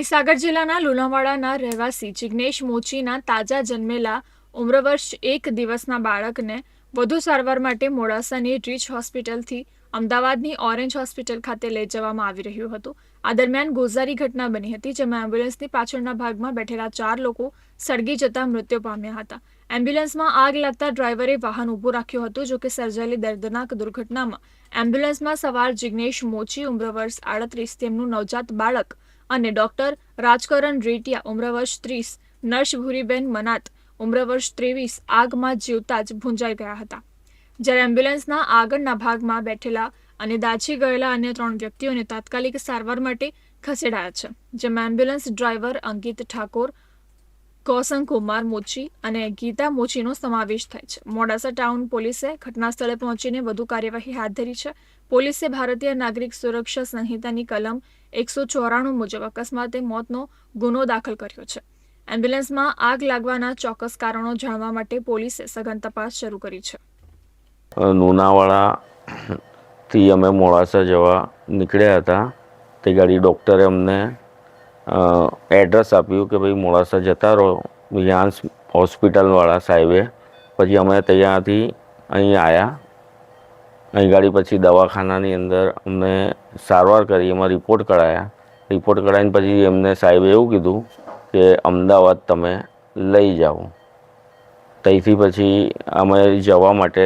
મહીસાગર જિલ્લાના લુણાવાડાના રહેવાસી જિગ્નેશ મોચીના તાજા જન્મેલા ઉમ્રવર્ષ એક દિવસના બાળકને વધુ સારવાર માટે મોડાસાની રીચ હોસ્પિટલથી અમદાવાદની ઓરેન્જ હોસ્પિટલ ખાતે લઈ જવામાં આવી રહ્યું હતું. આ દરમિયાન ગોઝારી ઘટના બની હતી, જેમાં એમ્બ્યુલન્સની પાછળના ભાગમાં બેઠેલા ચાર લોકો સળગી જતા મૃત્યુ પામ્યા હતા. એમ્બ્યુલન્સમાં આગ લાગતા ડ્રાઈવરે વાહન ઊભું રાખ્યું હતું, જોકે સર્જાયેલી દર્દનાક દુર્ઘટનામાં એમ્બ્યુલન્સમાં સવાર જિગ્નેશ મોચી ઉમ્ર વર્ષ આડત્રીસ તેમનું નવજાત બાળક અને ડોક્ટર રાજકરણ રેટિયા ઉમ્રવર્ષ ત્રીસ, નર્સ ભૂરીબેન મનાત ઉમ્રવર્ષ ત્રેવીસ, આગમાં જીવતા જ ભૂંજાઈ ગયા હતા. જ્યારે એમ્બ્યુલન્સના આગળના ભાગમાં બેઠેલા અને દાઝી ગયેલા અન્ય ત્રણ વ્યક્તિઓને તાત્કાલિક સારવાર માટે ખસેડાયા છે, જેમાં એમ્બ્યુલન્સ ડ્રાઈવર અંકિત ઠાકોર કૌસંગ કુમાર મોચી અને ગીતા મોચીનો સમાવેશ થાય છે. મોડાસા ટાઉન પોલીસે ઘટના સ્થળે પહોંચીને વધુ કાર્યવાહી હાથ ધરી છે. પોલીસે ભારતીય નાગરિક સુરક્ષા સંહિતાની કલમ એકસો ચોરાણું મુજબ અકસ્માતે મોતનો ગુનો દાખલ કર્યો છે. એમ્બ્યુલન્સમાં આગ લાગવાના ચોક્કસ કારણો જાણવા માટે પોલીસે સઘન તપાસ શરૂ કરી છે. લુણાવાડાથી અમે મોડાસા જવા નીકળ્યા હતા. તે ગાડી ડૉક્ટરે અમને એડ્રેસ આપ્યું કે ભાઈ મોડાસા જતા રહો યાન્સ હોસ્પિટલવાળા સાહેબે. પછી અમે ત્યાંથી અહીં આવ્યા અહીં ગાડી પછી દવાખાનાની અંદર અમને સારવાર કરી, એમાં રિપોર્ટ કરાયા રિપોર્ટ કરાવીને પછી એમને સાહેબે એવું કીધું કે, અમદાવાદ તમે લઈ જાઓ. ત્યાંથી પછી અમે જવા માટે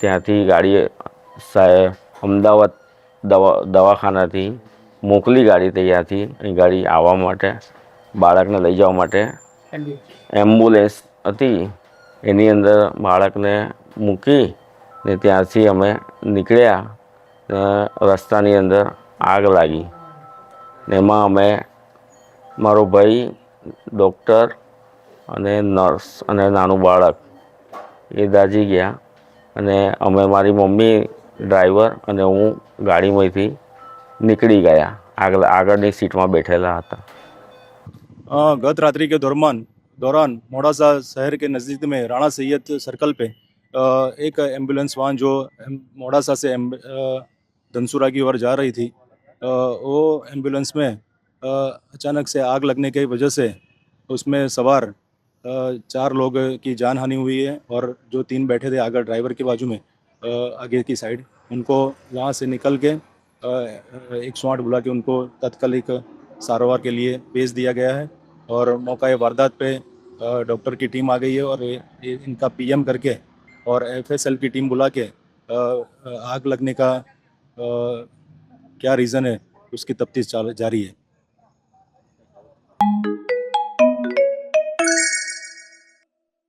ત્યાંથી ગાડી સાહેબ અમદાવાદ દવા, દવાખાનાથી મોકલી ગાડી ત્યાંથી અહીં ગાડી આવવા માટે બાળકને લઈ જવા માટે. એમ્બ્યુલન્સ હતી. એની અંદર બાળકને મૂકી ને ત્યાંથી અમે નીકળ્યા. રસ્તાની અંદર આગ લાગી. ને એમાં અમે મારો ભાઈ ડૉક્ટર અને નર્સ અને નાનું બાળક એ દાજી ગયા. અને અમે મારી મમ્મી ડ્રાઈવર અને હું ગાડીમાંથી નીકળી ગયા આગળ આગળની સીટમાં બેઠેલા હતા अ, गत रात्रि के दौरान दौरान मोड़ासा शहर के नज़दीक में राणा सैयद सर्कल पे अ, एक एम्बुलेंस वाहन जो एम- मोड़ासा से एम- अ, धनसुरा की ओर जा रही थी अ, वो एम्बुलेंस में अ, अचानक से आग लगने की वजह से उसमें सवार अ, चार लोग की जान हानि हुई है और जो तीन बैठे थे आगे ड्राइवर के बाजू में अ, आगे की साइड उनको वहाँ से निकल के एक सौ आठ बुला के उनको तत्कालिक सारोवार के लिए भेज दिया गया है और मौका वारदात पे डॉक्टर की टीम आ गई है और इनका पीएम करके और एफएसएल की टीम बुला के आग लगने का क्या रीज़न है, उसकी तफ्तीश जारी है।